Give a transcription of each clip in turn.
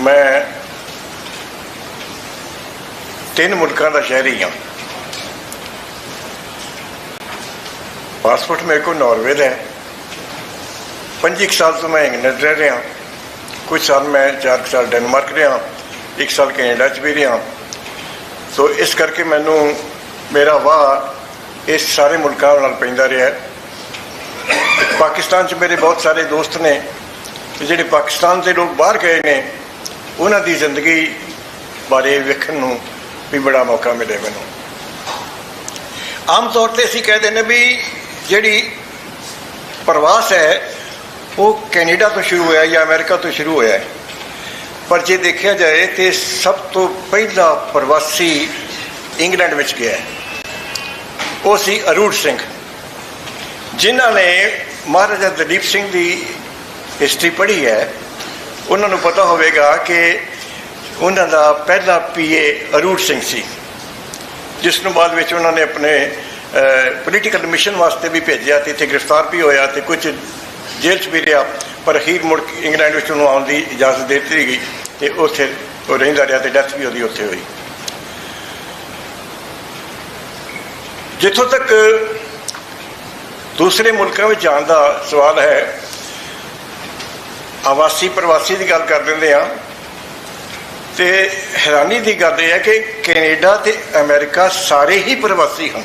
ਮੈਂ ਤਿੰਨ ਮੁਲਕਾਂ ਦਾ ਸ਼ਹਿਰੀ ਹਾਂ। ਪਾਸਪੋਰਟ ਮੇਰੇ ਕੋਲ ਨਾਰਵੇ ਦਾ ਹੈ। 25 ਸਾਲ ਤੋਂ ਮੈਂ ਇੰਗਲੈਂਡ ਰਹਿ ਰਿਹਾ ਕੁਝ ਸਾਲ ਮੈਂ 4 ਸਾਲ ਡੈਨਮਾਰਕ ਰਿਹਾ ਇੱਕ ਸਾਲ ਕੈਨੇਡਾ ਚ ਵੀ ਰਿਹਾ ਸੋ ਇਸ ਕਰਕੇ ਮੈਨੂੰ ਮੇਰਾ ਵਾਹ ਇਸ ਸਾਰੇ ਮੁਲਕਾਂ ਨਾਲ ਪੈਂਦਾ ਰਿਹਾ ਪਾਕਿਸਤਾਨ ਚ ਮੇਰੇ ਬਹੁਤ ਸਾਰੇ ਦੋਸਤ ਨੇ। ਜਿਹੜੇ ਪਾਕਿਸਤਾਨ ਦੇ ਲੋਕ ਬਾਹਰ ਗਏ ਨੇ ਉਹਨਾਂ ਦੀ ਜ਼ਿੰਦਗੀ ਬਾਰੇ ਵੇਖਣ ਨੂੰ ਵੀ ਬੜਾ ਮੌਕਾ ਮਿਲੇ ਮੈਨੂੰ। ਆਮ ਤੌਰ ਤੇ ਅਸੀਂ ਕਹਿੰਦੇ ਨੇ ਵੀ ਜਿਹੜੀ ਪ੍ਰਵਾਸ ਹੈ, ਉਹ ਕੈਨੇਡਾ ਤੋਂ ਸ਼ੁਰੂ ਹੋਇਆ ਜਾਂ ਅਮਰੀਕਾ ਤੋਂ ਸ਼ੁਰੂ ਹੋਇਆ ਹੈ। ਪਰ ਜੇ ਦੇਖਿਆ ਜਾਏ ਤੇ ਸਭ ਤੋਂ ਪਹਿਲਾ ਪ੍ਰਵਾਸੀ ਇੰਗਲੈਂਡ ਵਿੱਚ ਗਿਆ ਉਹ ਸੀ ਅਰੂੜ ਸਿੰਘ, ਜਿਨ੍ਹਾਂ ਨੇ ਮਹਾਰਾਜਾ ਦਲੀਪ ਸਿੰਘ ਦੀ ਹਿਸਟਰੀ ਪੜ੍ਹੀ ਹੈ। ਉਹਨਾਂ ਨੂੰ ਪਤਾ ਹੋਵੇਗਾ ਕਿ ਉਹਨਾਂ ਦਾ ਪਹਿਲਾ ਪੀਏ ਅਰੂੜ ਸਿੰਘ ਸੀ, ਜਿਸ ਨੂੰ ਬਾਅਦ ਵਿੱਚ ਉਹਨਾਂ ਨੇ ਆਪਣੇ ਪੋਲੀਟੀਕਲ ਮਿਸ਼ਨ ਵਾਸਤੇ ਵੀ ਭੇਜਿਆ ਤੇ ਇੱਥੇ ਗ੍ਰਿਫਤਾਰ ਵੀ ਹੋਇਆ ਤੇ ਕੁਝ ਜੇਲ੍ਹ 'ਚ ਵੀ ਰਿਹਾ, ਪਰ ਅਖੀਰ ਮੁੜ ਇੰਗਲੈਂਡ ਵਿੱਚ ਉਹਨੂੰ ਆਉਣ ਦੀ ਇਜਾਜ਼ਤ ਦੇ ਦਿੱਤੀ ਗਈ ਤੇ ਉੱਥੇ ਉਹ ਰਹਿੰਦਾ ਰਿਹਾ ਤੇ ਡੈਥ ਵੀ ਉਹਦੀ ਉੱਥੇ ਹੋਈ। ਜਿੱਥੋਂ ਤੱਕ ਦੂਸਰੇ ਮੁਲਕਾਂ ਵਿੱਚ ਜਾਣ ਦਾ ਸਵਾਲ ਹੈ ਆਵਾਸੀ ਪ੍ਰਵਾਸੀ ਦੀ ਗੱਲ ਕਰ ਦਿੰਦੇ ਆ। ਤੇ ਹੈਰਾਨੀ ਦੀ ਗੱਲ ਇਹ ਹੈ ਕਿ ਕੈਨੇਡਾ ਤੇ ਅਮਰੀਕਾ ਸਾਰੇ ਹੀ ਪ੍ਰਵਾਸੀ ਹਨ।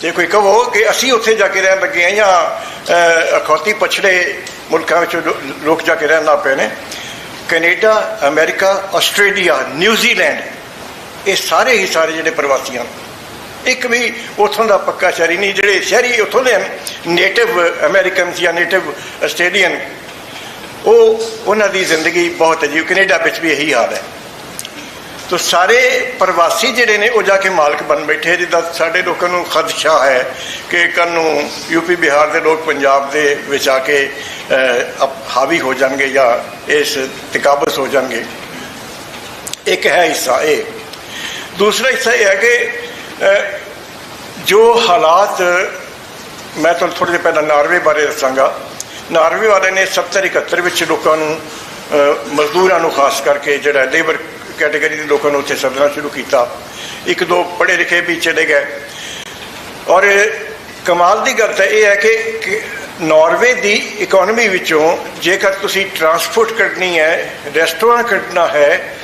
ਜੇ ਕੋਈ ਕਹੋ ਕਿ ਅਸੀਂ ਉੱਥੇ ਜਾ ਕੇ ਰਹਿਣ ਲੱਗੇ ਆ ਜਾਂ ਅਖੌਤੀ ਪਛੜੇ ਮੁਲਕਾਂ ਵਿੱਚ ਲੋਕ ਜਾ ਕੇ ਰਹਿਣ ਲੱਗ ਪਏ ਨੇ, ਕੈਨੇਡਾ, ਅਮਰੀਕਾ, ਆਸਟ੍ਰੇਲੀਆ, ਨਿਊਜ਼ੀਲੈਂਡ, ਇਹ ਸਾਰੇ ਹੀ ਸਾਰੇ ਜਿਹੜੇ ਪ੍ਰਵਾਸੀ ਹਨ। ਇੱਕ ਵੀ ਉੱਥੋਂ ਦਾ ਪੱਕਾ ਸ਼ਹਿਰੀ ਨਹੀਂ, ਜਿਹੜੇ ਸ਼ਹਿਰੀ ਉੱਥੋਂ ਦੇ ਹਨ ਨੇਟਿਵ ਅਮਰੀਕਨਸ ਜਾਂ ਨੇਟਿਵ ਆਸਟ੍ਰੇਲੀਅਨ ਉਹ ਉਹਨਾਂ ਦੀ ਜ਼ਿੰਦਗੀ ਬਹੁਤ ਅਜੀਬ ਕੈਨੇਡਾ ਵਿੱਚ ਵੀ ਇਹੀ ਹਾਲ ਹੈ। ਤੋ ਸਾਰੇ ਪ੍ਰਵਾਸੀ ਜਿਹੜੇ ਨੇ, ਉਹ ਜਾ ਕੇ ਮਾਲਕ ਬਣ ਬੈਠੇ ਜਿੱਦਾਂ ਸਾਡੇ ਲੋਕਾਂ ਨੂੰ ਖਦਸ਼ਾ ਹੈ ਕਿ ਕੱਲ ਨੂੰ ਯੂਪੀ ਬਿਹਾਰ ਦੇ ਲੋਕ ਪੰਜਾਬ ਦੇ ਵਿੱਚ ਆ ਕੇ ਹਾਵੀ ਹੋ ਜਾਣਗੇ ਜਾਂ ਇਸ ਤਕਾਬਸ ਹੋ ਜਾਣਗੇ। ਇੱਕ ਹੈ ਹਿੱਸਾ ਇਹ। ਦੂਸਰਾ ਹਿੱਸਾ ਇਹ ਹੈ ਕਿ ਜੋ ਹਾਲਾਤ ਮੈਂ ਤੁਹਾਨੂੰ ਥੋੜੇ ਜਿਹਾ ਪਹਿਲਾਂ ਨਾਰਵੇ ਬਾਰੇ ਦੱਸਾਂਗਾ। ਨਾਰਵੇ ਵਾਲੇ ਨੇ 70 71 ਵਿੱਚ ਲੋਕਾਂ ਨੂੰ ਮਜ਼ਦੂਰਾਂ ਨੂੰ ਖਾਸ ਕਰਕੇ ਜਿਹੜਾ ਲੇਬਰ ਕੈਟਾਗਰੀ ਦੇ ਲੋਕਾਂ ਨੂੰ ਉੱਥੇ ਸੱਦਣਾ ਸ਼ੁਰੂ ਕੀਤਾ। ਇੱਕ ਦੋ ਪੜ੍ਹੇ ਲਿਖੇ ਵੀ ਚਲੇ ਗਏ। ਔਰ ਕਮਾਲ ਦੀ ਗੱਲ ਤਾਂ ਇਹ ਹੈ ਕਿ ਕਿ ਨਾਰਵੇ ਦੀ ਇਕਨੋਮੀ ਵਿੱਚੋਂ ਜੇਕਰ ਤੁਸੀਂ ਟਰਾਂਸਪੋਰਟ ਕੱਢਣੀ ਹੈ ਰੈਸਟੋਰੈਂਟ ਕੱਢਣਾ ਹੈ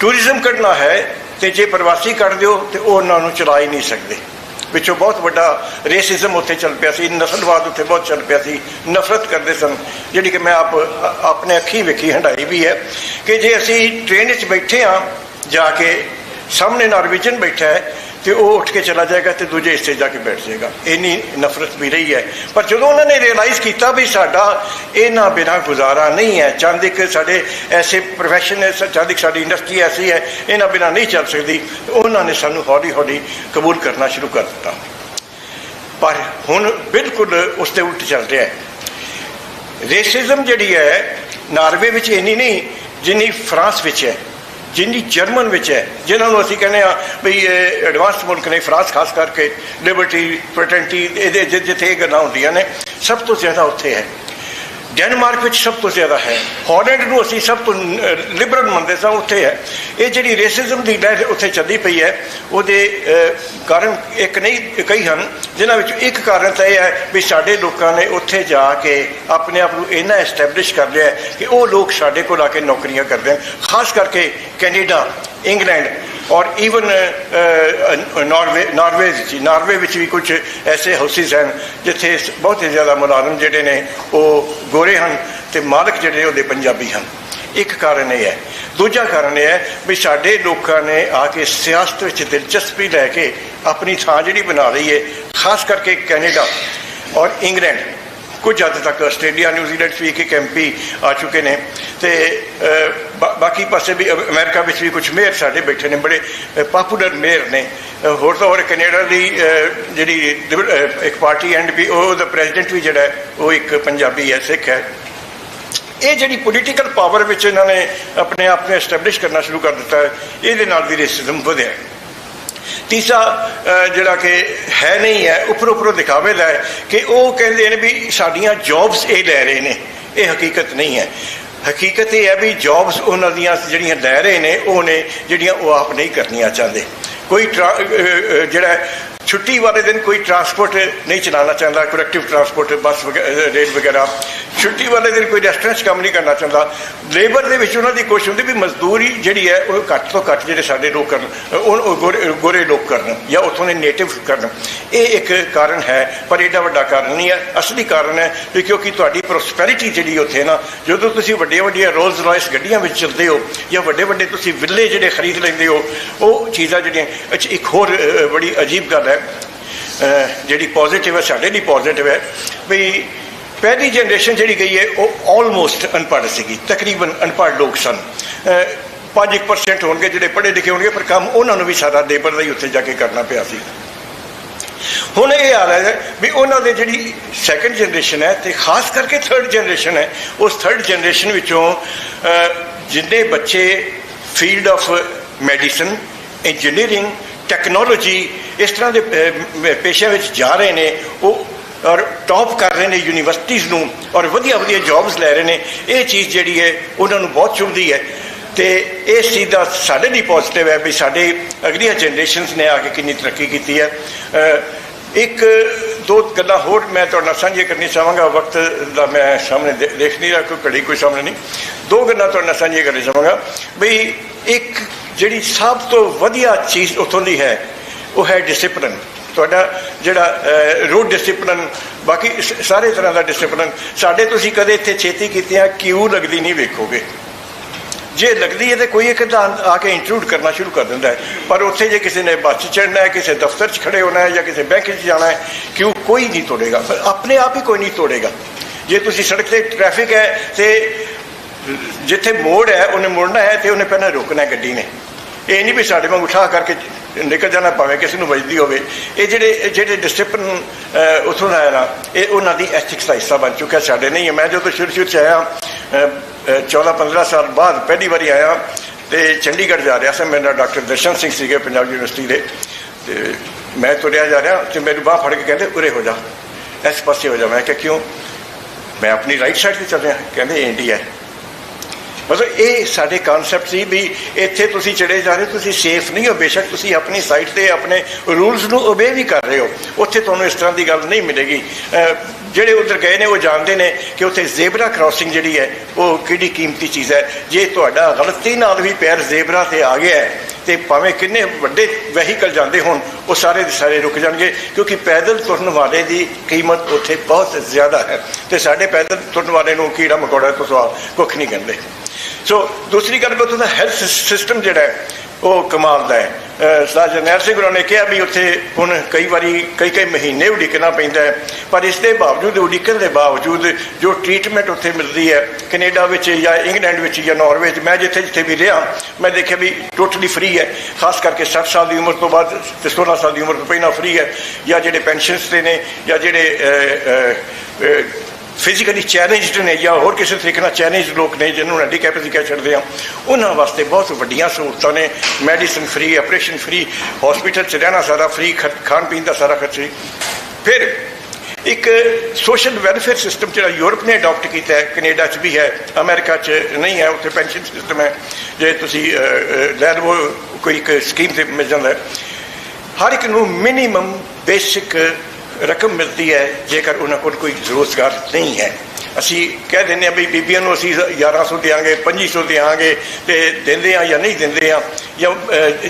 ਟੂਰਿਜ਼ਮ ਕੱਢਣਾ ਹੈ ਤੇ ਜੇ ਪ੍ਰਵਾਸੀ ਕੱਢ ਦਿਓ ਤੇ ਉਹ ਉਹਨਾਂ ਨੂੰ ਚਲਾ ਹੀ ਨਹੀਂ ਸਕਦੇ। ਵਿੱਚੋਂ ਬਹੁਤ ਵੱਡਾ ਰੇਸਿਜ਼ਮ ਉੱਥੇ ਚੱਲ ਪਿਆ ਸੀ, ਨਸਲਵਾਦ ਉੱਥੇ ਬਹੁਤ ਚੱਲ ਪਿਆ ਸੀ, ਨਫ਼ਰਤ ਕਰਦੇ ਸਨ। ਜਿਹੜੀ ਕਿ ਮੈਂ ਆਪ, ਆਪਣੇ ਅੱਖੀਂ ਵੇਖੀ ਹੰਡਾਈ ਵੀ ਹੈ ਕਿ ਜੇ ਅਸੀਂ ਟ੍ਰੇਨ 'ਚ ਬੈਠੇ ਆ ਜਾ ਕੇ ਸਾਹਮਣੇ ਨਾਰਵੇਜਨ ਬੈਠਾ ਹੈ ਤੇ ਉਹ ਉੱਠ ਕੇ ਚਲਾ ਜਾਏਗਾ ਤੇ ਦੂਜੇ ਹਿੱਸੇ ਜਾ ਕੇ ਬੈਠ ਜਾਏਗਾ। ਇੰਨੀ ਨਫ਼ਰਤ ਵੀ ਰਹੀ ਹੈ। ਪਰ ਜਦੋਂ ਉਹਨਾਂ ਨੇ ਰਿਅਲਾਈਜ਼ ਕੀਤਾ ਵੀ ਸਾਡਾ ਇਹਨਾਂ ਬਿਨਾਂ ਗੁਜ਼ਾਰਾ ਨਹੀਂ ਹੈ, ਚੰਦ ਇੱਕ ਸਾਡੇ ਐਸੇ ਪ੍ਰੋਫੈਸ਼ਨ ਹੈ ਚੰਦ ਇੱਕ ਸਾਡੀ ਇੰਡਸਟਰੀ ਐਸੀ ਹੈ ਇਹਨਾਂ ਬਿਨਾਂ ਨਹੀਂ ਚੱਲ ਸਕਦੀ ਉਹਨਾਂ ਨੇ ਸਾਨੂੰ ਹੌਲੀ ਹੌਲੀ ਕਬੂਲ ਕਰਨਾ ਸ਼ੁਰੂ ਕਰ ਦਿੱਤਾ। ਪਰ ਹੁਣ ਬਿਲਕੁਲ ਉਸ 'ਤੇ ਉਲਟ ਚੱਲ ਰਿਹਾ ਹੈ। ਰੇਸਿਜ਼ਮ ਜਿਹੜੀ ਹੈ, ਨਾਰਵੇ ਵਿੱਚ ਇੰਨੀ ਨਹੀਂ, ਜਿੰਨੀ ਫਰਾਂਸ ਵਿੱਚ ਹੈ। ਜਿੰਨੀ ਜਰਮਨ ਵਿੱਚ ਹੈ, ਜਿਨ੍ਹਾਂ ਨੂੰ ਅਸੀਂ ਕਹਿੰਦੇ ਆ ਵੀ ਇਹ ਐਡਵਾਂਸ ਮੁਲਕ ਨੇ, ਫਰਾਂਸ ਖਾਸ ਕਰਕੇ ਲਿਬਰਟੀ ਫ੍ਰੈਟਰਨਿਟੀ ਇਹਦੇ ਜਿ- ਜਿੱਥੇ ਇਹ ਗੱਲਾਂ ਹੁੰਦੀਆਂ ਨੇ, ਸਭ ਤੋਂ ਜ਼ਿਆਦਾ ਉੱਥੇ ਹੈ। ਡੈਨਮਾਰਕ ਵਿੱਚ ਸਭ ਤੋਂ ਜ਼ਿਆਦਾ ਹੈ। ਹਾਲੈਂਡ ਨੂੰ ਅਸੀਂ ਸਭ ਤੋਂ ਲਿਬਰਲ ਮੰਨਦੇ ਸਾਂ, ਉੱਥੇ ਹੈ। ਇਹ ਜਿਹੜੀ ਰੇਸਿਜ਼ਮ ਦੀ ਲਹਿਰ ਉੱਥੇ ਚੱਲਦੀ ਪਈ ਹੈ, ਉਹਦੇ ਕਾਰਨ ਇੱਕ ਨਹੀਂ, ਕਈ ਹਨ, ਜਿਨ੍ਹਾਂ ਵਿੱਚ ਇੱਕ ਕਾਰਨ ਤਾਂ ਇਹ ਹੈ ਵੀ ਸਾਡੇ ਲੋਕਾਂ ਨੇ ਉੱਥੇ ਜਾ ਕੇ ਆਪਣੇ ਆਪ ਨੂੰ ਇੰਨਾ ਐਸਟੈਬਲਿਸ਼ ਕਰ ਲਿਆ ਕਿ ਉਹ ਲੋਕ ਸਾਡੇ ਕੋਲ ਆ ਕੇ ਨੌਕਰੀਆਂ ਕਰਦੇ ਹਨ, ਖਾਸ ਕਰਕੇ ਕੈਨੇਡਾ, ਇੰਗਲੈਂਡ। ਔਰ ਈਵਨ ਨਾਰਵੇ ਨਾਰਵੇ ਵਿੱਚ ਨਾਰਵੇ ਵਿੱਚ ਵੀ ਕੁਝ ਐਸੇ ਹਾਊਸਿਸ ਹਨ ਜਿੱਥੇ ਬਹੁਤ ਹੀ ਜ਼ਿਆਦਾ ਮੁਲਾਜ਼ਮ ਜਿਹੜੇ ਨੇ, ਉਹ ਗੋਰੇ ਹਨ ਤੇ ਮਾਲਕ ਜਿਹੜੇ ਉਹਦੇ ਪੰਜਾਬੀ ਹਨ। ਇੱਕ ਕਾਰਨ ਇਹ ਹੈ। ਦੂਜਾ ਕਾਰਨ ਇਹ ਹੈ ਵੀ ਸਾਡੇ ਲੋਕਾਂ ਨੇ ਆ ਕੇ ਸਿਆਸਤ ਵਿੱਚ ਦਿਲਚਸਪੀ ਲੈ ਕੇ ਆਪਣੀ ਥਾਂ ਜਿਹੜੀ ਬਣਾ ਲਈ ਹੈ, ਖਾਸ ਕਰਕੇ ਕੈਨੇਡਾ ਔਰ ਇੰਗਲੈਂਡ। ਕੁਝ ਹੱਦ ਤੱਕ ਆਸਟ੍ਰੇਲੀਆ ਨਿਊਜ਼ੀਲੈਂਡ 'ਚ ਵੀ ਇੱਕ ਇੱਕ ਐਮਪੀ ਆ ਚੁੱਕੇ ਨੇ। ਤੇ ਬਾਕੀ ਪਾਸੇ ਵੀ ਅਮ- ਅਮਰੀਕਾ ਵਿੱਚ ਵੀ ਕੁਝ ਮੇਅਰ ਸਾਡੇ ਬੈਠੇ ਨੇ, ਬੜੇ ਪਪੂਲਰ ਮੇਅਰ ਨੇ। ਹੋਰ ਤਾਂ ਹੋਰ ਕੈਨੇਡਾ ਦੀ ਜਿਹੜੀ ਇੱਕ ਪਾਰਟੀ ਐਂਡ ਵੀ ਉਹ ਦਾ ਪ੍ਰੈਜ਼ੀਡੈਂਟ ਵੀ ਜਿਹੜਾ ਉਹ ਇੱਕ ਪੰਜਾਬੀ ਹੈ, ਸਿੱਖ ਹੈ। ਇਹ ਜਿਹੜੀ ਪੋਲੀਟੀਕਲ ਪਾਵਰ ਵਿੱਚ ਇਹਨਾਂ ਨੇ ਆਪਣੇ ਆਪ ਨੂੰ ਐਸਟੈਬਲਿਸ਼ ਕਰਨਾ ਸ਼ੁਰੂ ਕਰ ਦਿੱਤਾ ਹੈ, ਇਹਦੇ ਨਾਲ ਵੀ ਰੇਸਿਜ਼ਮ ਵਧਿਆ ਹੈ। ਤੀਸਰਾ ਜਿਹੜਾ ਕਿ ਹੈ ਨਹੀਂ ਹੈ, ਉੱਪਰ ਉੱਪਰੋਂ ਦਿਖਾਵੇ ਦਾ ਹੈ ਕਿ ਉਹ ਕਹਿੰਦੇ ਨੇ ਵੀ ਸਾਡੀਆਂ ਜੌਬਸ ਇਹ ਲੈ ਰਹੇ ਨੇ। ਇਹ ਹਕੀਕਤ ਨਹੀਂ ਹੈ। ਹਕੀਕਤ ਇਹ ਹੈ ਵੀ ਜੌਬਸ ਉਹਨਾਂ ਦੀਆਂ ਜਿਹੜੀਆਂ ਲੈ ਰਹੇ ਨੇ, ਉਹ ਨੇ ਜਿਹੜੀਆਂ ਉਹ ਆਪ ਨਹੀਂ ਕਰਨੀਆਂ ਚਾਹੁੰਦੇ। ਕੋਈ ਟਰਾ- ਜਿਹੜਾ ਹੈ, ਛੁੱਟੀ ਵਾਲੇ ਦਿਨ ਕੋਈ ਟਰਾਂਸਪੋਰਟ ਨਹੀਂ ਚਲਾਉਣਾ ਚਾਹੁੰਦਾ ਕਲੈਕਟਿਵ ਟਰਾਂਸਪੋਰਟ ਬੱਸ ਵਗੈ- ਰੇਲ ਵਗੈਰਾ। ਛੁੱਟੀ ਵਾਲੇ ਦਿਨ ਕੋਈ ਰੈਸਟੋਰੈਂਟ 'ਚ ਕੰਮ ਨਹੀਂ ਕਰਨਾ ਚਾਹੁੰਦਾ। ਲੇਬਰ ਦੇ ਵਿੱਚ ਉਹਨਾਂ ਦੀ ਕੋਸ਼ਿਸ਼ ਹੁੰਦੀ ਵੀ ਮਜ਼ਦੂਰੀ ਜਿਹੜੀ ਹੈ ਉਹ ਘੱਟ ਤੋਂ ਘੱਟ ਜਿਹੜੇ ਸਾਡੇ ਲੋਕ ਕਰਨ ਉਹ ਗੋਰੇ ਗੋਰੇ ਲੋਕ ਕਰਨ ਜਾਂ ਉੱਥੋਂ ਦੇ ਨੇਟਿਵ ਕਰਨ। ਇਹ ਇੱਕ ਕਾਰਨ ਹੈ ਪਰ ਇਹਦਾ ਵੱਡਾ ਕਾਰਨ ਨਹੀਂ ਹੈ। ਅਸਲੀ ਕਾਰਨ ਹੈ ਵੀ ਕਿਉਂਕਿ ਤੁਹਾਡੀ ਪ੍ਰੋਸਪੈਰਿਟੀ ਜਿਹੜੀ ਉੱਥੇ ਨਾ ਜਦੋਂ ਤੁਸੀਂ ਵੱਡੀਆਂ ਵੱਡੀਆਂ ਰੋਲਸ ਰਾਇਸ ਗੱਡੀਆਂ ਵਿੱਚ ਚੱਲਦੇ ਹੋ ਜਾਂ ਵੱਡੇ ਵੱਡੇ ਤੁਸੀਂ ਵਿੱਲੇ ਜਿਹੜੇ ਖਰੀਦ ਲੈਂਦੇ ਹੋ ਉਹ ਚੀਜ਼ਾਂ ਜਿਹੜੀਆਂ ਅੱਛਾ ਇੱਕ ਹੋਰ ਬੜੀ ਅਜੀਬ ਗੱਲ ਹੈ। ਜਿਹੜੀ ਪੋਜ਼ਿਟਿਵ ਹੈ ਸਾਡੇ ਲਈ ਪੋਜ਼ਿਟਿਵ ਹੈ ਵੀ ਪਹਿਲੀ ਜਨਰੇਸ਼ਨ ਜਿਹੜੀ ਗਈ ਹੈ ਉਹ ਆਲਮੋਸਟ ਅਨਪੜ੍ਹ ਸੀਗੀ ਤਕਰੀਬਨ ਅਨਪੜ੍ਹ ਲੋਕ ਸਨ। ਅਹ, 5% ਹੋਣਗੇ ਜਿਹੜੇ ਪੜ੍ਹੇ ਲਿਖੇ ਹੋਣਗੇ ਪਰ ਕੰਮ ਉਹਨਾਂ ਨੂੰ ਵੀ ਸਾਰਾ ਲੇਬਰ ਦਾ ਹੀ ਉੱਥੇ ਜਾ ਕੇ ਕਰਨਾ ਪਿਆ ਸੀ। ਹੁਣ ਇਹ ਹਾਲ ਹੈ ਵੀ ਉਹਨਾਂ ਦੇ ਜਿਹੜੀ ਸੈਕੰਡ ਜਨਰੇਸ਼ਨ ਹੈ ਤੇ ਖਾਸ ਕਰਕੇ ਥਰਡ ਜਨਰੇਸ਼ਨ ਹੈ ਉਸ ਥਰਡ ਜਨਰੇਸ਼ਨ ਵਿੱਚੋਂ ਜਿੰਨੇ ਬੱਚੇ field of medicine engineering technology ਇਸ ਤਰ੍ਹਾਂ ਦੇ ਅਹ, ਪੇਸ਼ਿਆਂ ਵਿੱਚ ਜਾ ਰਹੇ ਨੇ ਉਹ ਔਰ ਟੌਪ ਕਰ ਰਹੇ ਨੇ ਯੂਨੀਵਰਸਿਟੀਜ਼ ਨੂੰ ਔਰ ਵਧੀਆ ਵਧੀਆ ਜੌਬਸ ਲੈ ਰਹੇ ਨੇ। ਇਹ ਚੀਜ਼ ਜਿਹੜੀ ਹੈ ਉਹਨਾਂ ਨੂੰ ਬਹੁਤ ਚੁਭਦੀ ਹੈ। ਤੇ ਇਸ ਚੀਜ਼ ਦਾ ਸਾਡੇ ਲਈ ਪੋਜ਼ਿਟਿਵ ਹੈ ਵੀ ਸਾਡੇ ਅਗਲੀਆਂ ਜਨਰੇਸ਼ਨਸ ਨੇ ਆ ਕੇ ਕਿੰਨੀ ਤਰੱਕੀ ਕੀਤੀ ਹੈ। ਇੱਕ ਦੋ ਗੱਲਾਂ ਹੋਰ ਮੈਂ ਤੁਹਾਡੇ ਨਾਲ ਸਾਂਝੀਆਂ ਕਰਨੀ ਚਾਹਾਂਗਾ। ਵਕਤ ਦਾ ਮੈਂ ਸਾਹਮਣੇ ਦੇ- ਦੇਖ ਨਹੀਂ ਰਿਹਾ ਕੋਈ ਘੜੀ ਕੋਈ ਸਾਹਮਣੇ ਨਹੀਂ। ਦੋ ਗੱਲਾਂ ਤੁਹਾਡੇ ਨਾਲ ਸਾਂਝੀਆਂ ਕਰਨੀ ਚਾਹਾਂਗਾ। ਵੀ ਇੱਕ ਜਿਹੜੀ ਸਭ ਤੋਂ ਵਧੀਆ ਚੀਜ਼ ਉੱਥੋਂ ਦੀ ਹੈ ਉਹ ਹੈ ਡਿਸਪਲਿਨ ਤੁਹਾਡਾ ਜਿਹੜਾ ਰੂਟ ਡਿਸਪਲਿਨ ਬਾਕੀ ਸਾਰੇ ਤਰ੍ਹਾਂ ਦਾ ਡਿਸਪਲਿਨ ਸਾਡੇ ਤੁਸੀਂ ਕਦੇ ਇੱਥੇ ਛੇਤੀ ਕੀਤੀਆਂ ਕਿਉਂ ਲੱਗਦੀ ਨਹੀਂ ਵੇਖੋਗੇ? ਜੇ ਲੱਗਦੀ ਹੈ ਤੇ ਕੋਈ ਇੱਕ ਤਾਂ ਆ ਕੇ ਇੰਟਰੂਡ ਕਰਨਾ ਸ਼ੁਰੂ ਕਰ ਦਿੰਦਾ ਹੈ। ਪਰ ਉੱਥੇ ਜੇ ਕਿਸੇ ਨੇ ਬੱਸ 'ਚ ਚੜ੍ਹਨਾ ਹੈ, ਕਿਸੇ ਦਫ਼ਤਰ 'ਚ ਖੜੇ ਹੋਣਾ ਹੈ ਜਾਂ ਕਿਸੇ ਬੈਂਕ 'ਚ ਜਾਣਾ ਹੈ, ਕਿਉਂ ਕੋਈ ਨਹੀਂ ਤੋੜੇਗਾ। ਪਰ ਆਪਣੇ ਆਪ ਹੀ ਕੋਈ ਨਹੀਂ ਤੋੜੇਗਾ। ਜੇ ਤੁਸੀਂ ਸੜਕ ਤੇ ਟ੍ਰੈਫਿਕ ਹੈ ਤੇ ਜਿੱਥੇ ਮੋੜ ਹੈ, ਉਹਨੇ ਮੁੜਨਾ ਹੈ ਤੇ ਉਹਨੇ ਪਹਿਲਾਂ ਰੁਕਣਾ ਗੱਡੀ ਨੇ। ਇਹ ਨਹੀਂ ਵੀ ਸਾਡੇ ਵਾਂਗ ਉਠਾ ਕਰਕੇ ਨਿਕਲ ਜਾਣਾ, ਭਾਵੇਂ ਕਿਸੇ ਨੂੰ ਵੱਜਦੀ ਹੋਵੇ। ਇਹ ਜਿਹੜੇ ਜਿਹੜੇ ਡਿਸਪਲਿਨ ਉਥੋਂ ਦਾ ਹੈ ਨਾ, ਇਹ ਉਹਨਾਂ ਦੀ ਐਥਿਕਸ ਦਾ ਹਿੱਸਾ ਬਣ ਚੁੱਕਾ ਸਾਡੇ ਨਹੀਂ ਹੈ। ਮੈਂ ਜਦੋਂ ਸ਼ੁਰੂ ਸ਼ੁਰੂ ਚ ਆਇਆ 14 15 ਸਾਲ ਬਾਅਦ ਪਹਿਲੀ ਵਾਰੀ ਆਇਆ ਤੇ ਚੰਡੀਗੜ੍ਹ ਜਾ ਰਿਹਾ ਸੀ। ਮੇਰੇ ਨਾਲ ਡਾਕਟਰ ਦਰਸ਼ਨ ਸਿੰਘ ਸੀਗੇ ਪੰਜਾਬ ਯੂਨੀਵਰਸਿਟੀ ਦੇ। ਤੇ ਮੈਂ ਤੁਰਿਆ ਜਾ ਰਿਹਾ ਤੇ ਮੇਰੀ ਬਾਹ ਫੜ ਕੇ ਕਹਿੰਦੇ, ਉਰੇ ਹੋ ਜਾ। ਇਸ ਪਾਸੇ ਹੋ ਜਾ। ਮੈਂ ਕਿਹਾ, ਕਿਉਂ? ਮੈਂ ਆਪਣੀ ਰਾਈਟ ਸਾਈਡ ਤੇ ਚੱਲ ਰਿਹਾ ਕਹਿੰਦੇ, ਇੰਡੀਆ ਹੈ। ਮਤਲਬ ਇਹ ਸਾਡੇ ਕਨਸੈਪਟ ਸੀ ਵੀ ਇੱਥੇ ਤੁਸੀਂ ਚੜੇ ਜਾ ਰਹੇ ਹੋ, ਤੁਸੀਂ ਸੇਫ ਨਹੀਂ ਹੋ ਬੇਸ਼ੱਕ ਤੁਸੀਂ ਆਪਣੀ ਸਾਈਡ ਤੇ ਆਪਣੇ ਰੂਲਸ ਨੂੰ ਓਬੇ ਵੀ ਕਰ ਰਹੇ ਹੋ। ਉੱਥੇ ਤੁਹਾਨੂੰ ਇਸ ਤਰ੍ਹਾਂ ਦੀ ਗੱਲ ਨਹੀਂ ਮਿਲੇਗੀ। ਜਿਹੜੇ ਉਧਰ ਗਏ ਨੇ ਉਹ ਜਾਣਦੇ ਨੇ ਕਿ ਉੱਥੇ ਜ਼ੇਬਰਾ ਕ੍ਰਾਸਿੰਗ ਜਿਹੜੀ ਹੈ ਉਹ ਕਿਹੜੀ ਕੀਮਤੀ ਚੀਜ਼ ਹੈ। ਜੇ ਤੁਹਾਡਾ ਗਲਤੀ ਨਾਲ ਵੀ ਪੈਰ ਜ਼ੇਬਰਾ ਤੇ ਆ ਗਿਆ ਤੇ ਭਾਵੇਂ ਕਿੰਨੇ ਵੱਡੇ ਵਹੀਕਲ ਜਾਂਦੇ ਹੋਣ, ਉਹ ਸਾਰੇ ਦੇ ਸਾਰੇ ਰੁਕ ਜਾਣਗੇ, ਕਿਉਂਕਿ ਪੈਦਲ ਤੁਰਨ ਵਾਲੇ ਦੀ ਕੀਮਤ ਉੱਥੇ ਬਹੁਤ ਜ਼ਿਆਦਾ ਹੈ। ਤੇ ਸਾਡੇ ਪੈਦਲ ਤੁਰਨ ਵਾਲੇ ਨੂੰ ਕੀੜਾ ਮਕੌੜਾ ਤੋਂ ਸਵਾ ਕੁੱਖ ਨਹੀਂ ਕਹਿੰਦੇ। ਸੋ ਦੂਸਰੀ ਗੱਲ ਵੀ ਉੱਥੋਂ ਦਾ ਹੈਲਥ ਸਿਸਟਮ ਜਿਹੜਾ ਹੈ, ਉਹ ਕਮਾਲ ਦਾ ਹੈ। ਸਰਦਾਰ ਜਰਨੈਲ ਸਿੰਘ ਹੋਰਾਂ ਨੇ ਕਿਹਾ ਵੀ ਉੱਥੇ ਹੁਣ ਕਈ ਵਾਰੀ, ਕਈ ਕਈ ਮਹੀਨੇ ਉਡੀਕਣਾ ਪੈਂਦਾ ਹੈ। ਪਰ ਇਸ ਦੇ ਬਾਵਜੂਦ, ਉਡੀਕਣ ਦੇ ਬਾਵਜੂਦ ਜੋ ਟ੍ਰੀਟਮੈਂਟ ਉੱਥੇ ਮਿਲਦੀ ਹੈ, ਕੈਨੇਡਾ ਵਿੱਚ ਜਾਂ ਇੰਗਲੈਂਡ ਵਿੱਚ ਜਾਂ ਨਾਰਵੇ 'ਚ ਮੈਂ ਜਿੱਥੇ ਜਿੱਥੇ ਵੀ ਰਿਹਾ, ਮੈਂ ਦੇਖਿਆ ਵੀ ਟੋਟਲੀ ਫ੍ਰੀ ਹੈ। ਖਾਸ ਕਰਕੇ 60 ਸਾਲ ਦੀ ਉਮਰ ਤੋਂ ਬਾਅਦ ਤੇ 16 ਸਾਲ ਦੀ ਉਮਰ ਤੋਂ ਪਹਿਲਾਂ ਫ੍ਰੀ ਹੈ। ਜਾਂ ਜਿਹੜੇ ਪੈਨਸ਼ਨਸ ਤੇ ਨੇ, ਜਾਂ ਜਿਹੜੇ ਫਿਜ਼ੀਕਲੀ ਚੈਲੰਜਡ ਨੇ ਜਾਂ ਹੋਰ ਕਿਸੇ ਤਰੀਕੇ ਨਾਲ ਚੈਲੰਜਡ ਲੋਕ ਨੇ ਜਿਹਨਾਂ ਨੂੰ ਹੈਂਡੀਕੈਪ ਅਸੀਂ ਕਹਿ ਛੱਡਦੇ ਆ ਉਹਨਾਂ ਵਾਸਤੇ ਬਹੁਤ ਵੱਡੀਆਂ ਸਹੂਲਤਾਂ ਨੇ। Medicine free operation free hospital 'ਚ ਰਹਿਣਾ ਸਾਰਾ ਫ੍ਰੀ ਖਾਣ ਪੀਣ ਦਾ ਸਾਰਾ ਖਰਚ ਫਿਰ ਇੱਕ ਸੋਸ਼ਲ ਵੈਲਫੇਅਰ ਸਿਸਟਮ ਜਿਹੜਾ ਯੂਰਪ ਨੇ ਅਡਾਪਟ ਕੀਤਾ ਹੈ, ਕੈਨੇਡਾ 'ਚ ਵੀ ਹੈ, ਅਮਰੀਕਾ 'ਚ ਨਹੀਂ ਹੈ, ਉੱਥੇ ਪੈਨਸ਼ਨ ਸਿਸਟਮ ਹੈ। ਜੇ ਤੁਸੀਂ ਲੈ ਲਵੋ, ਕੋਈ ਇੱਕ ਸਕੀਮ ਤੇ ਮਿਲ ਜਾਂਦਾ ਹੈ। ਹਰ ਇੱਕ ਨੂੰ ਮਿਨੀਮਮ ਬੇਸਿਕ ਰਕਮ ਮਿਲਦੀ ਹੈ, ਜੇਕਰ ਉਹਨਾਂ ਕੋਲ ਕੋਈ ਰੋਜ਼ਗਾਰ ਨਹੀਂ ਹੈ। ਅਸੀਂ ਕਹਿ ਦਿੰਦੇ ਆ ਵੀ ਬੀਬੀਆਂ ਨੂੰ ਅਸੀਂ 1100 ਦਿਆਂਗੇ 2500 ਦਿਆਂਗੇ ਤੇ ਦਿੰਦੇ ਆ ਜਾਂ ਨਹੀਂ ਦਿੰਦੇ ਆ ਜਾਂ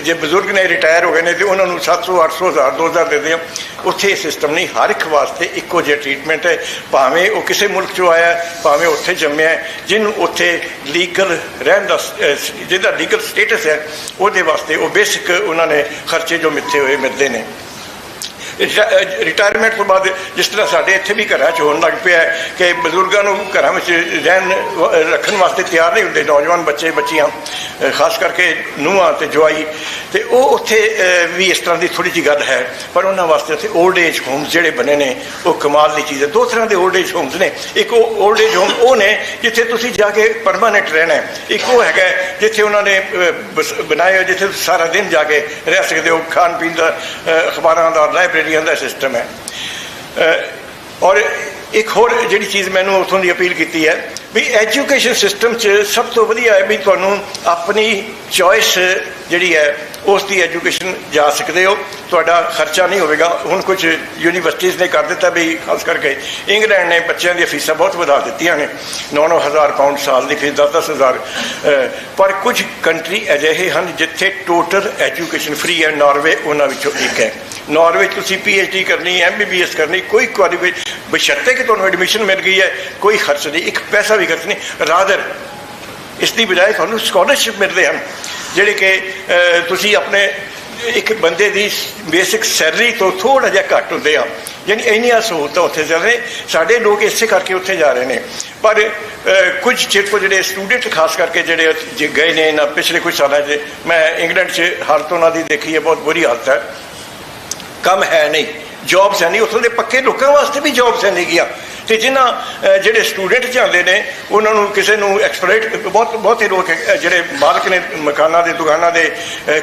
ਜੇ ਬਜ਼ੁਰਗ ਨੇ ਰਿਟਾਇਰ ਹੋ ਗਏ ਨੇ ਤੇ ਉਹਨਾਂ ਨੂੰ 700 800 1000 2000 ਦਿੰਦੇ ਆ ਉੱਥੇ ਇਹ ਸਿਸਟਮ ਨਹੀਂ। ਹਰ ਇੱਕ ਵਾਸਤੇ ਇੱਕੋ ਜਿਹਾ ਟ੍ਰੀਟਮੈਂਟ ਹੈ। ਭਾਵੇਂ ਉਹ ਕਿਸੇ ਮੁਲਕ ਚੋਂ ਆਇਆ, ਭਾਵੇਂ ਉੱਥੇ ਜੰਮਿਆ ਜਿਹਨੂੰ ਉੱਥੇ ਲੀਗਲ ਰਹਿਣ ਦਾ ਜਿਹਦਾ ਲੀਗਲ ਸਟੇਟਸ ਹੈ, ਉਹਦੇ ਵਾਸਤੇ ਉਹ ਬੇਸਿਕ ਉਹਨਾਂ ਨੇ ਖਰਚੇ ਜੋ ਮਿੱਥੇ ਹੋਏ ਮਿਲਦੇ ਨੇ। ਰਿਟਾਇਰਮੈਂਟ ਤੋਂ ਬਾਅਦ ਜਿਸ ਤਰ੍ਹਾਂ ਸਾਡੇ ਇੱਥੇ ਵੀ ਘਰਾਂ 'ਚ ਹੋਣ ਲੱਗ ਪਿਆ ਕਿ ਬਜ਼ੁਰਗਾਂ ਨੂੰ ਘਰਾਂ ਵਿੱਚ ਰਹਿਣ, ਰੱਖਣ ਵਾਸਤੇ ਤਿਆਰ ਨਹੀਂ ਹੁੰਦੇ, ਨੌਜਵਾਨ ਬੱਚੇ, ਬੱਚੀਆਂ ਖਾਸ ਕਰਕੇ ਨੂੰਹਾਂ ਤੇ ਜਵਾਈ, ਤੇ ਉਹ ਉੱਥੇ ਵੀ ਇਸ ਤਰ੍ਹਾਂ ਦੀ ਥੋੜੀ ਜੀ ਗੱਲ ਹੈ, ਪਰ ਉਹਨਾਂ ਵਾਸਤੇ ਉੱਥੇ 올ਡ ਏਜ ਹੋਮਸ ਜਿਹੜੇ ਬਣੇ ਨੇ, ਉਹ ਕਮਾਲ ਦੀ ਚੀਜ਼ ਹੈ। ਦੋ ਤਰ੍ਹਾਂ ਦੇ 올ਡ ਏਜ ਹੋਮਸ ਨੇ। ਇੱਕ ਉਹ 올ਡ ਏਜ ਹੋਮ ਉਹ ਨੇ ਜਿੱਥੇ ਤੁਸੀਂ ਜਾ ਕੇ ਪਰਮਾਨੈਂਟ ਰਹਿਣਾ ਹੈ। ਇੱਕ ਉਹ ਹੈਗਾ ਜਿੱਥੇ ਉਹਨਾਂ ਨੇ ਬਣਾਏ ਜਿੱਥੇ ਸਾਰਾ ਦਿਨ ਜਾ ਕੇ ਰਹਿ ਸਕਦੇ ਹੋ ਖਾਣ ਪੀਣ ਦਾ ਅਖਬਾਰਾਂ ਦਾ ਲਾਇਬ੍ਰੇਰੀ ਲਾਇਬ੍ਰੇਰੀਆਂ ਦਾ ਸਿਸਟਮ ਹੈ। ਔਰ ਇੱਕ ਹੋਰ ਜਿਹੜੀ ਚੀਜ਼ ਮੈਨੂੰ ਉਥੋਂ ਦੀ ਅਪੀਲ ਕੀਤੀ ਹੈ ਵੀ ਐਜੂਕੇਸ਼ਨ ਸਿਸਟਮ 'ਚ ਸਭ ਤੋਂ ਵਧੀਆ ਹੈ ਵੀ ਤੁਹਾਨੂੰ ਆਪਣੀ ਚੋਇਸ ਜਿਹੜੀ ਹੈ, ਉਸ ਦੀ ਐਜੂਕੇਸ਼ਨ ਜਾ ਸਕਦੇ ਹੋ। ਤੁਹਾਡਾ ਖਰਚਾ ਨਹੀਂ ਹੋਵੇਗਾ। ਹੁਣ ਕੁਝ ਯੂਨੀਵਰਸਿਟੀਆਂ ਨੇ ਕਰ ਦਿੱਤਾ ਵੀ ਖਾਸ ਕਰਕੇ ਇੰਗਲੈਂਡ ਨੇ ਬੱਚਿਆਂ ਦੀਆਂ ਫੀਸਾਂ ਬਹੁਤ ਵਧਾ ਦਿੱਤੀਆਂ ਨੇ। 9-9000 ਪਾਉਂਡ ਸਾਲ ਦੀ ਫੀਸ 10-10000 ਪਰ ਕੁਝ ਕੰਟਰੀ ਅਜਿਹੇ ਹਨ ਜਿੱਥੇ ਟੋਟਲ ਐਜੂਕੇਸ਼ਨ ਫ੍ਰੀ ਹੈ। ਨਾਰਵੇ ਉਹਨਾਂ ਵਿੱਚੋਂ ਇੱਕ ਹੈ। ਨਾਰਵੇ 'ਚ ਤੁਸੀਂ ਪੀਐਚਡੀ ਕਰਨੀ ਹੈ ਐਮਬੀਬੀਐਸ ਕਰਨੀ, ਕੋਈ ਕੁਆਲੀਫਿਕੇਸ਼ਨ ਬਸ਼ਰਤੇ ਕਿ ਤੁਹਾਨੂੰ ਐਡਮਿਸ਼ਨ ਮਿਲ ਗਈ ਹੈ, ਕੋਈ ਖਰਚ ਨਹੀਂ, ਇੱਕ ਪੈਸਾ ਵੀ ਖਰਚ ਨਹੀਂ ਰਾਦਰ ਇਸ ਦੀ ਬਜਾਏ ਤੁਹਾਨੂੰ ਸਕਾਲਰਸ਼ਿਪ ਮਿਲਦੇ ਹਨ, ਜਿਹੜੇ ਕਿ ਤੁਸੀਂ ਆਪਣੇ ਇੱਕ ਬੰਦੇ ਦੀ ਬੇਸਿਕ ਸੈਲਰੀ ਤੋਂ ਥੋੜਾ ਜਿਹਾ ਘੱਟ ਹੁੰਦੇ ਆ, ਯਾਨੀ ਇੰਨੀਆਂ ਸਹੂਲਤਾਂ ਉੱਥੇ ਚੱਲ ਰਹੇ ਸਾਡੇ ਲੋਕ ਇਸੇ ਕਰਕੇ ਉੱਥੇ ਜਾ ਰਹੇ ਨੇ, ਪਰ ਕੁਝ ਚਿਰ ਤੋਂ ਜਿਹੜੇ ਸਟੂਡੈਂਟ ਖਾਸ ਕਰਕੇ ਜਿਹੜੇ ਜੇ ਗਏ ਨੇ ਇਹਨਾਂ ਪਿਛਲੇ ਕੁਝ ਸਾਲਾਂ 'ਚ, ਮੈਂ ਇੰਗਲੈਂਡ 'ਚ ਹਾਲਤ ਉਹਨਾਂ ਦੀ ਦੇਖੀ ਹੈ, ਬਹੁਤ ਬੁਰੀ ਹਾਲਤ ਹੈ ਕੰਮ ਹੈ ਨਹੀਂ। ਜੌਬਸ ਹੈ ਨਹੀਂ। ਉੱਥੋਂ ਦੇ ਪੱਕੇ ਲੋਕਾਂ ਵਾਸਤੇ ਵੀ ਜੌਬਸ ਹੈ ਨਹੀਂ ਗਿਆ। ਤੇ ਜਿਨ੍ਹਾਂ ਜਿਹੜੇ ਸਟੂਡੈਂਟ ਜਾਂਦੇ ਨੇ, ਉਹਨਾਂ ਨੂੰ ਕਿਸੇ ਨੂੰ ਐਕਸਪਲੋਇਟ ਬਹੁਤ, ਬਹੁਤੇ ਲੋਕ ਜਿਹੜੇ ਮਾਲਕ ਨੇ, ਮਕਾਨਾਂ ਦੇ, ਦੁਕਾਨਾਂ ਦੇ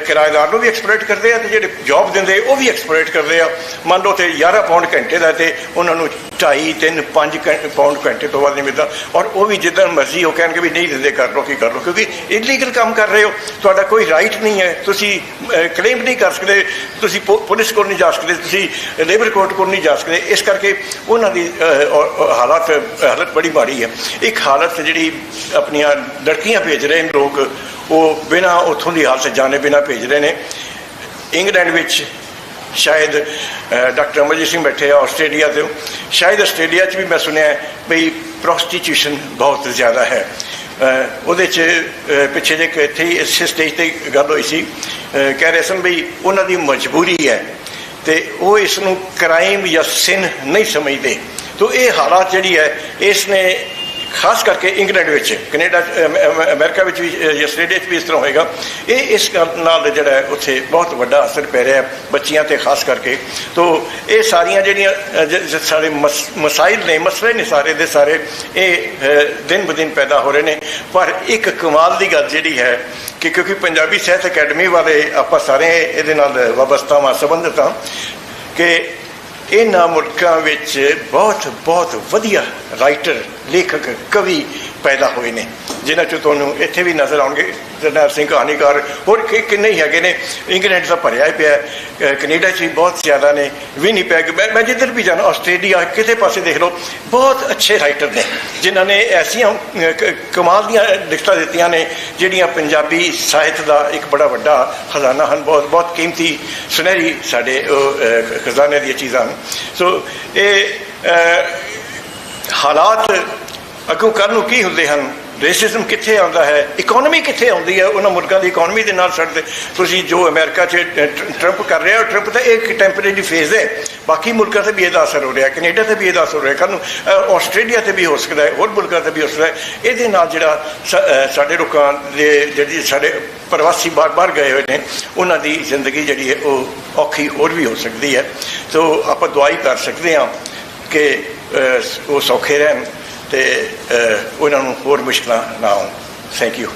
ਕਿਰਾਏਦਾਰ ਨੂੰ ਵੀ ਐਕਸਪਲੋਇਟ ਕਰਦੇ ਆ ਤੇ ਜਿਹੜੇ ਜੌਬ ਦਿੰਦੇ, ਉਹ ਵੀ ਐਕਸਪਲੋਇਟ ਕਰਦੇ ਆ। ਮੰਨ ਲਓ ਤੇ 11 ਪਾਉਂਡ ਘੰਟੇ ਦਾ ਤੇ ਉਹਨਾਂ ਨੂੰ 2.5 3 5 ਪਾਉਂਡ ਘੰਟੇ ਤੋਂ ਵੱਧ ਨਹੀਂ ਮਿਲਦਾ। ਔਰ ਉਹ ਵੀ ਜਿੱਦਾਂ ਮਰਜ਼ੀ ਉਹ ਕਹਿਣਗੇ ਵੀ ਨਹੀਂ ਦਿੰਦੇ, ਕਰ ਲਓ, ਕੀ ਕਰ ਲਓ, ਕਿਉਂਕਿ ਇਲੀਗਲ ਕੰਮ ਕਰ ਰਹੇ ਹੋ। ਤੁਹਾਡਾ ਕੋਈ ਰਾਈਟ ਨਹੀਂ ਹੈ। ਤੁਸੀਂ ਕਲੇਮ ਨਹੀਂ ਕਰ ਸਕਦੇ। ਤੁਸੀਂ ਪੁ- ਪੁਲਿਸ ਕੋਲ ਨਹੀਂ ਜਾ ਸਕਦੇ। ਤੁਸੀਂ ਲੇਬਰ ਕੋਰਟ ਕੋਲ ਨਹੀਂ ਜਾ ਸਕਦੇ। ਇਸ ਕਰਕੇ ਉਹਨਾਂ ਦੀ ਔਰ ਹਾਲਾਤ, ਹਾਲਤ ਬੜੀ ਮਾੜੀ ਹੈ। ਇੱਕ ਹਾਲਤ ਜਿਹੜੀ ਆਪਣੀਆਂ ਲੜਕੀਆਂ ਭੇਜ ਰਹੇ ਨੇ ਲੋਕ, ਉਹ ਬਿਨਾਂ ਉੱਥੋਂ ਦੀ ਹਾਲਤ ਜਾਣੇ ਬਿਨਾਂ ਭੇਜ ਰਹੇ ਨੇ। ਇੰਗਲੈਂਡ ਵਿੱਚ ਸ਼ਾਇਦ ਡਾਕਟਰ ਅਮਰਜੀਤ ਸਿੰਘ ਬੈਠੇ ਆ ਆਸਟ੍ਰੇਲੀਆ ਤੋਂ। ਸ਼ਾਇਦ ਆਸਟ੍ਰੇਲੀਆ 'ਚ ਵੀ ਮੈਂ ਸੁਣਿਆ ਬਈ ਵੀ ਪ੍ਰੋਸਟੀਟਿਊਸ਼ਨ ਬਹੁਤ ਜ਼ਿਆਦਾ ਹੈ। ਉਹਦੇ 'ਚ ਪਿੱਛੇ ਜੇ ਇੱਥੇ ਇਸ ਸਟੇਜ ਤੇ ਗੱਲ ਹੋਈ ਸੀ। ਕਹਿ ਰਹੇ ਸਨ ਬਈ ਉਹਨਾਂ ਦੀ ਮਜਬੂਰੀ ਹੈ ਤੇ ਉਹ ਇਸ ਨੂੰ ਕ੍ਰਾਈਮ ਜਾਂ ਸਿਨ ਨਹੀਂ ਸਮਝਦੇ। ਤੋ ਇਹ ਹਾਲਾਤ ਜਿਹੜੀ ਹੈ ਇਸ ਨੇ ਖਾਸ ਕਰਕੇ ਇੰਗਲੈਂਡ ਵਿੱਚ ਕੈਨੇਡਾ 'ਚ, ਅਮ, ਅਮਰੀਕਾ ਵਿੱਚ ਵੀ ਆਸਟ੍ਰੇਲੀਆ 'ਚ ਵੀ ਇਸ ਤਰ੍ਹਾਂ ਹੋਏਗਾ। ਇਹ ਇਸ ਗੱਲ ਨਾਲ ਜਿਹੜਾ ਹੈ ਉੱਥੇ ਬਹੁਤ ਵੱਡਾ ਅਸਰ ਪੈ ਰਿਹਾ ਹੈ ਬੱਚੀਆਂ ਤੇ ਖਾਸ ਕਰਕੇ। ਤੋ ਇਹ ਸਾਰੀਆਂ ਜਿਹੜੀਆਂ ਅ, ਸਾਰੇ ਮਸ- ਮਸਾਇਲ ਨੇ ਮਸਲੇ ਨੇ ਸਾਰੇ ਦੇ ਸਾਰੇ ਇਹ ਦਿਨ ਬ ਦਿਨ ਪੈਦਾ ਹੋ ਰਹੇ ਨੇ। ਪਰ ਇੱਕ ਕਮਾਲ ਦੀ ਗੱਲ ਜਿਹੜੀ ਹੈ ਕਿ ਕਿਉਂਕਿ ਪੰਜਾਬੀ ਸਾਹਿਤ ਅਕੈਡਮੀ ਵਾਲੇ ਆਪਾਂ ਸਾਰੇ ਇਹਦੇ ਨਾਲ ਵਾਬਸਤਾ ਹਾਂ ਸੰਬੰਧਿਤ ਹਾਂ ਕਿ ਇਹਨਾਂ ਮੁਲਕਾਂ ਵਿੱਚ ਬਹੁਤ ਬਹੁਤ ਵਧੀਆ ਰਾਈਟਰ ਲੇਖਕ ਕਵੀ ਪੈਦਾ ਹੋਏ ਨੇ ਜਿਨ੍ਹਾਂ ਚੋਂ ਤੁਹਾਨੂੰ ਇੱਥੇ ਵੀ ਨਜ਼ਰ ਆਉਣਗੇ ਜਰਨੈਲ ਸਿੰਘ ਕਹਾਣੀਕਾਰ ਹੋਰ ਕਿ ਕਿੰਨੇ ਹੀ ਹੈਗੇ ਨੇ ਇੰਗਲੈਂਡ ਦਾ ਭਰਿਆ ਹੀ ਪਿਆ ਹੈ, ਕੈਨੇਡਾ 'ਚ ਵੀ ਬਹੁਤ ਜ਼ਿਆਦਾ ਨੇ ਵਿਨੀਪੈਗ ਮੈਂ ਮੈਂ ਜਿੱਧਰ ਵੀ ਜਾਣਾ ਆਸਟ੍ਰੇਲੀਆ ਕਿਤੇ ਪਾਸੇ ਦੇਖ ਲਓ ਬਹੁਤ ਅੱਛੇ ਰਾਈਟਰ ਨੇ ਜਿਨ੍ਹਾਂ ਨੇ ਐਸੀਆਂ ਕਮਾਲ ਦੀਆਂ ਲਿਖਤਾਂ ਦਿੱਤੀਆਂ ਨੇ ਜਿਹੜੀਆਂ ਪੰਜਾਬੀ ਸਾਹਿਤ ਦਾ ਇੱਕ ਬੜਾ ਵੱਡਾ ਖਜ਼ਾਨਾ ਹਨ ਬਹੁਤ ਬਹੁਤ ਕੀਮਤੀ ਸੁਨਹਿਰੀ ਸਾਡੇ ਉਹ, ਖਜ਼ਾਨੇ ਦੀਆਂ ਚੀਜ਼ਾਂ ਹਨ। ਸੋ ਇਹ ਹਾਲਾਤ ਅੱਗੋਂ ਕੱਲ੍ਹ ਨੂੰ ਕੀ ਹੁੰਦੇ ਹਨ? ਰੇਸਿਜ਼ਮ ਕਿੱਥੇ ਆਉਂਦਾ ਹੈ? ਇਕਨੋਮੀ ਕਿੱਥੇ ਆਉਂਦੀ ਹੈ? ਉਹਨਾਂ ਮੁਲਕਾਂ ਦੀ ਇਕਨੋਮੀ ਦੇ ਨਾਲ ਸਾਡੇ ਤੁਸੀਂ ਜੋ ਅਮਰੀਕਾ 'ਚ ਟ- ਟਰੰਪ ਕਰ ਰਿਹਾ ਟਰੰਪ ਤਾਂ ਇੱਕ ਟੈਂਪਰੇਰੀ ਫੇਜ਼ ਹੈ। ਬਾਕੀ ਮੁਲਕਾਂ ਤੇ ਵੀ ਇਹਦਾ ਅਸਰ ਹੋ ਰਿਹਾ ਕੈਨੇਡਾ ਤੇ ਵੀ ਇਹਦਾ ਅਸਰ ਹੋ ਰਿਹਾ। ਕੱਲ੍ਹ ਨੂੰ ਆਸਟ੍ਰੇਲੀਆ ਤੇ ਵੀ ਹੋ ਸਕਦਾ ਹੈ, ਹੋਰ ਮੁਲਕਾਂ ਤੇ ਵੀ ਹੋ ਸਕਦਾ ਹੈ। ਇਹਦੇ ਨਾਲ ਜਿਹੜਾ ਸ- ਸਾਡੇ ਲੋਕਾਂ ਦੇ ਜਿਹੜੀ ਸਾਡੇ ਪ੍ਰਵਾਸੀ ਬਾਰ-ਬਾਰ ਗਏ ਹੋਏ ਨੇ, ਉਹਨਾਂ ਦੀ ਜ਼ਿੰਦਗੀ ਜਿਹੜੀ ਹੈ, ਉਹ ਔਖੀ ਹੋਰ ਵੀ ਹੋ ਸਕਦੀ ਹੈ। ਸੋ ਆਪਾਂ ਦੁਆਈ ਕਰ ਸਕਦੇ ਹਾਂ ਕਿ ਉਹ ਸੌਖੇ ਰਹਿਣ। ਤੇ ਉਹਨਾਂ ਨੂੰ ਹੋਰ ਮੁਸ਼ਕਲਾਂ ਨਾ ਆਉਣ। Thank you